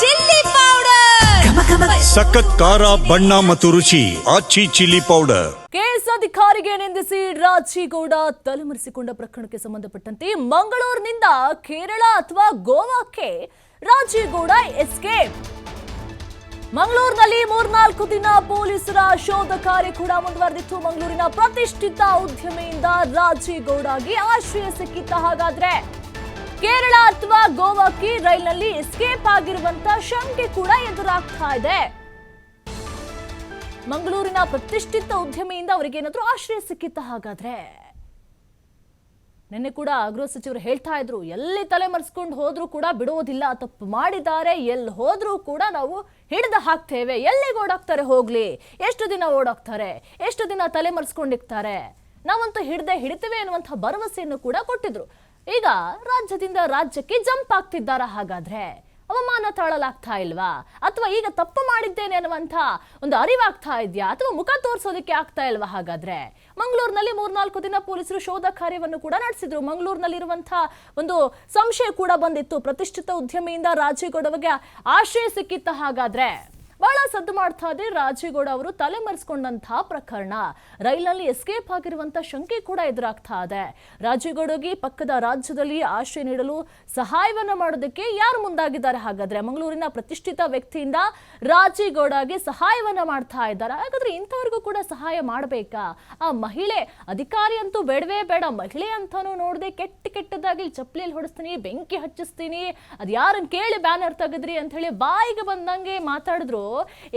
Chilli powder. ಸಖತ್ ಖಾರ ಬಣ್ಣ ಮತ್ತು ರುಚಿ ಆಚಿ ಚಿಲ್ಲಿ ಪೌಡರ್. ಕೆಎಸ್ ಅಧಿಕಾರಿಗೆ ನಿಂದಿಸಿ ರಾಜೀಗೌಡ ತಲೆಮರೆಸಿಕೊಂಡ ಪ್ರಕರಣಕ್ಕೆ ಸಂಬಂಧಪಟ್ಟಂತೆ ಮಂಗಳೂರಿನಿಂದ ಕೇರಳ ಅಥವಾ ಗೋವಾಕ್ಕೆ ರಾಜೀಗೌಡ ಎಸ್ಕೇಪ್. ಮಂಗಳೂರಿನಲ್ಲಿ ಮೂರ್ನಾಲ್ಕು ದಿನ ಪೊಲೀಸರ ಶೋಧ ಕಾರ್ಯ ಕೂಡ ಮುಂದುವರೆದಿತ್ತು. ಮಂಗಳೂರಿನ ಪ್ರತಿಷ್ಠಿತ ಉದ್ಯಮಿಯಿಂದ ರಾಜೀಗೌಡಗೆ ಆಶ್ರಯ ಸಿಕ್ಕಿತ್ತ. ಹಾಗಾದ್ರೆ ಕೇರಳ ಅಥವಾ ಗೋವಾಕ್ಕೆ ರೈಲ್ನಲ್ಲಿ ಎಸ್ಕೇಪ್ ಆಗಿರುವಂತ ಶಂಕೆ ಕೂಡ ಎದುರಾಗ್ತಾ ಇದೆ. ಮಂಗಳೂರಿನ ಪ್ರತಿಷ್ಠಿತ ಉದ್ಯಮಿಯಿಂದ ಅವರಿಗೆ ಏನಾದ್ರೂ ಆಶ್ರಯ ಸಿಕ್ಕಿತ್ತ ಹಾಗಾದ್ರೆ? ನಿನ್ನೆ ಕೂಡ ಗೃಹ ಸಚಿವರು ಹೇಳ್ತಾ ಇದ್ರು, ಎಲ್ಲಿ ತಲೆ ಮರೆಸ್ಕೊಂಡು ಹೋದ್ರೂ ಕೂಡ ಬಿಡೋದಿಲ್ಲ ತಪ್ಪು ಮಾಡಿದ್ದಾರೆ, ಎಲ್ಲಿ ಹೋದ್ರೂ ಕೂಡ ನಾವು ಹಿಡಿದು ಹಾಕ್ತೇವೆ, ಎಲ್ಲಿಗೆ ಓಡಾಕ್ತಾರೆ ಹೋಗ್ಲಿ, ಎಷ್ಟು ದಿನ ಓಡಾಕ್ತಾರೆ, ಎಷ್ಟು ದಿನ ತಲೆ ಮರೆಸ್ಕೊಂಡಿರ್ತಾರೆ, ನಾವಂತೂ ಹಿಡ್ದೆ ಹಿಡಿತೇವೆ ಅನ್ನುವಂಥ ಭರವಸೆಯನ್ನು ಕೂಡ ಕೊಟ್ಟಿದ್ರು. ಈಗ ರಾಜ್ಯದಿಂದ ರಾಜ್ಯಕ್ಕೆ ಜಂಪ್ ಆಗ್ತಿದ್ದಾರಾ ಹಾಗಾದ್ರೆ? ಅವಮಾನ ತಾಳಲಾಗ್ತಾ ಇಲ್ವಾ? ಅಥವಾ ಈಗ ತಪ್ಪು ಮಾಡಿದ್ದೇನೆ ಅನ್ನುವಂಥ ಒಂದು ಅರಿವಾಗ್ತಾ ಇದೆಯಾ? ಅಥವಾ ಮುಖ ತೋರಿಸೋದಕ್ಕೆ ಆಗ್ತಾ ಇಲ್ವಾ ಹಾಗಾದ್ರೆ? ಮಂಗಳೂರಿನಲ್ಲಿ ಮೂರ್ನಾಲ್ಕು ದಿನ ಪೊಲೀಸರು ಶೋಧ ಕಾರ್ಯವನ್ನು ಕೂಡ ನಡೆಸಿದ್ರು. ಮಂಗಳೂರಿನಲ್ಲಿರುವಂಥ ಒಂದು ಸಂಶಯ ಕೂಡ ಬಂದಿತ್ತು. ಪ್ರತಿಷ್ಠಿತ ಉದ್ಯಮಿಯಿಂದ ರಾಜೇಗೌಡವಿಗೆ ಆಶ್ರಯ ಸಿಕ್ಕಿತ್ತ ಹಾಗಾದ್ರೆ. ಬಹಳ ಸದ್ದು ಮಾಡ್ತಾ ಇದೆ ರಾಜೇಗೌಡ ಅವರು ತಲೆಮರೆಸ್ಕೊಂಡಂತಹ ಪ್ರಕರಣ. ರೈಲಲ್ಲಿ ಎಸ್ಕೇಪ್ ಆಗಿರುವಂತಹ ಶಂಕೆ ಕೂಡ ಎದುರಾಗ್ತಾ ಇದೆ. ರಾಜೇಗೌಡಗೆ ಪಕ್ಕದ ರಾಜ್ಯದಲ್ಲಿ ಆಶ್ರಯ ನೀಡಲು ಸಹಾಯವನ್ನ ಮಾಡೋದಕ್ಕೆ ಯಾರು ಮುಂದಾಗಿದ್ದಾರೆ? ಹಾಗಾದ್ರೆ ಮಂಗಳೂರಿನ ಪ್ರತಿಷ್ಠಿತ ವ್ಯಕ್ತಿಯಿಂದ ರಾಜೇಗೌಡಗೆ ಸಹಾಯವನ್ನ ಮಾಡ್ತಾ ಇದ್ದಾರೆ. ಹಾಗಾದ್ರೆ ಇಂಥವ್ರಿಗೂ ಕೂಡ ಸಹಾಯ ಮಾಡಬೇಕಾ? ಆ ಮಹಿಳೆ ಅಧಿಕಾರಿ ಅಂತೂ ಬೇಡವೇ ಬೇಡ. ಮಹಿಳೆ ಅಂತಾನು ನೋಡದೆ ಕೆಟ್ಟ ಕೆಟ್ಟದಾಗಿ ಚಪ್ಪಲಿಯಲ್ಲಿ ಹೊಡಿಸ್ತೀನಿ, ಬೆಂಕಿ ಹಚ್ಚಿಸ್ತೀನಿ. ಅದು ಯಾರನ್ನು ಕೇಳಿ ಬ್ಯಾನರ್ ತೆಗೆದ್ರಿ ಅಂತ ಹೇಳಿ ಬಾಯಿಗೆ ಬಂದಂಗೆ ಮಾತಾಡಿದ್ರು.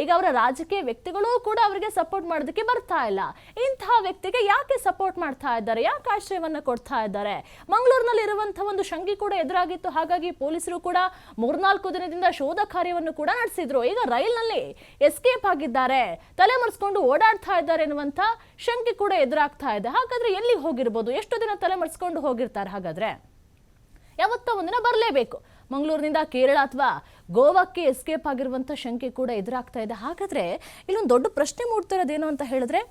ಈಗ ಅವರ ರಾಜಕೀಯ ವ್ಯಕ್ತಿಗಳು ಕೂಡ ಅವರಿಗೆ ಸಪೋರ್ಟ್ ಮಾಡೋದಕ್ಕೆ ಬರ್ತಾ ಇಲ್ಲ. ಇಂತಹ ವ್ಯಕ್ತಿಗೆ ಯಾಕೆ ಸಪೋರ್ಟ್ ಮಾಡ್ತಾ ಇದ್ದಾರೆ? ಯಾಕೆ ಆಶ್ರಯವನ್ನು ಕೊಡ್ತಾ ಇದ್ದಾರೆ? ಮಂಗಳೂರಿನಲ್ಲಿ ಇರುವಂತಹ ಒಂದು ಶಂಕೆ ಕೂಡ ಎದುರಾಗಿತ್ತು. ಹಾಗಾಗಿ ಪೊಲೀಸರು ಕೂಡ ಮೂರ್ನಾಲ್ಕು ದಿನದಿಂದ ಶೋಧ ಕಾರ್ಯವನ್ನು ಕೂಡ ನಡೆಸಿದ್ರು. ಈಗ ರೈಲ್ನಲ್ಲಿ ಎಸ್ಕೇಪ್ ಆಗಿದ್ದಾರೆ. ತಲೆ ಮರೆಸ್ಕೊಂಡು ಓಡಾಡ್ತಾ ಇದ್ದಾರೆ ಎನ್ನುವಂತ ಶಂಕೆ ಕೂಡ ಎದುರಾಗ್ತಾ ಇದೆ. ಹಾಗಾದ್ರೆ ಎಲ್ಲಿ ಹೋಗಿರ್ಬೋದು? ಎಷ್ಟು ದಿನ ತಲೆ ಮರೆಸ್ಕೊಂಡು ಹೋಗಿರ್ತಾರೆ ಹಾಗಾದ್ರೆ? ಯಾವತ್ತೋ ಒಂದಿನ ಬರಲೇಬೇಕು. ಮಂಗಳೂರಿನಿಂದ ಕೇರಳ ಅಥವಾ ಗೋವಾಕ್ಕೆ ಎಸ್ಕೇಪ್ ಆಗಿರುವಂಥ ಶಂಕೆ ಕೂಡ ಎದುರಾಗ್ತಾ ಇದೆ. ಹಾಗಾದರೆ ಇಲ್ಲೊಂದು ದೊಡ್ಡ ಪ್ರಶ್ನೆ ಮೂಡ್ತಿರೋದೇನು ಅಂತ ಹೇಳಿದ್ರೆ,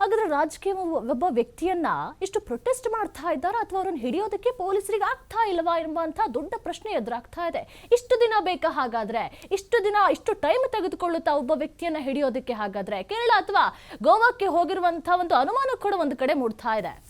ಹಾಗಾದ್ರೆ ರಾಜಕೀಯ ಒಬ್ಬ ವ್ಯಕ್ತಿಯನ್ನ ಇಷ್ಟು ಪ್ರೊಟೆಸ್ಟ್ ಮಾಡ್ತಾ ಇದ್ದಾರಾ ಅಥವಾ ಅವರನ್ನು ಹಿಡಿಯೋದಕ್ಕೆ ಪೊಲೀಸರಿಗೆ ಆಗ್ತಾ ಇಲ್ವಾ ಎಂಬಂತಹ ದೊಡ್ಡ ಪ್ರಶ್ನೆ ಎದುರಾಗ್ತಾ ಇದೆ. ಇಷ್ಟು ದಿನ ಬೇಕಾ ಹಾಗಾದ್ರೆ? ಇಷ್ಟು ದಿನ ಇಷ್ಟು ಟೈಮ್ ತೆಗೆದುಕೊಳ್ಳುತ್ತಾ ಒಬ್ಬ ವ್ಯಕ್ತಿಯನ್ನ ಹಿಡಿಯೋದಕ್ಕೆ ಹಾಗಾದ್ರೆ? ಕೇರಳ ಅಥವಾ ಗೋವಾಕ್ಕೆ ಹೋಗಿರುವಂತಹ ಒಂದು ಅನುಮಾನ ಕೂಡ ಒಂದು ಕಡೆ ಮೂಡ್ತಾ ಇದೆ.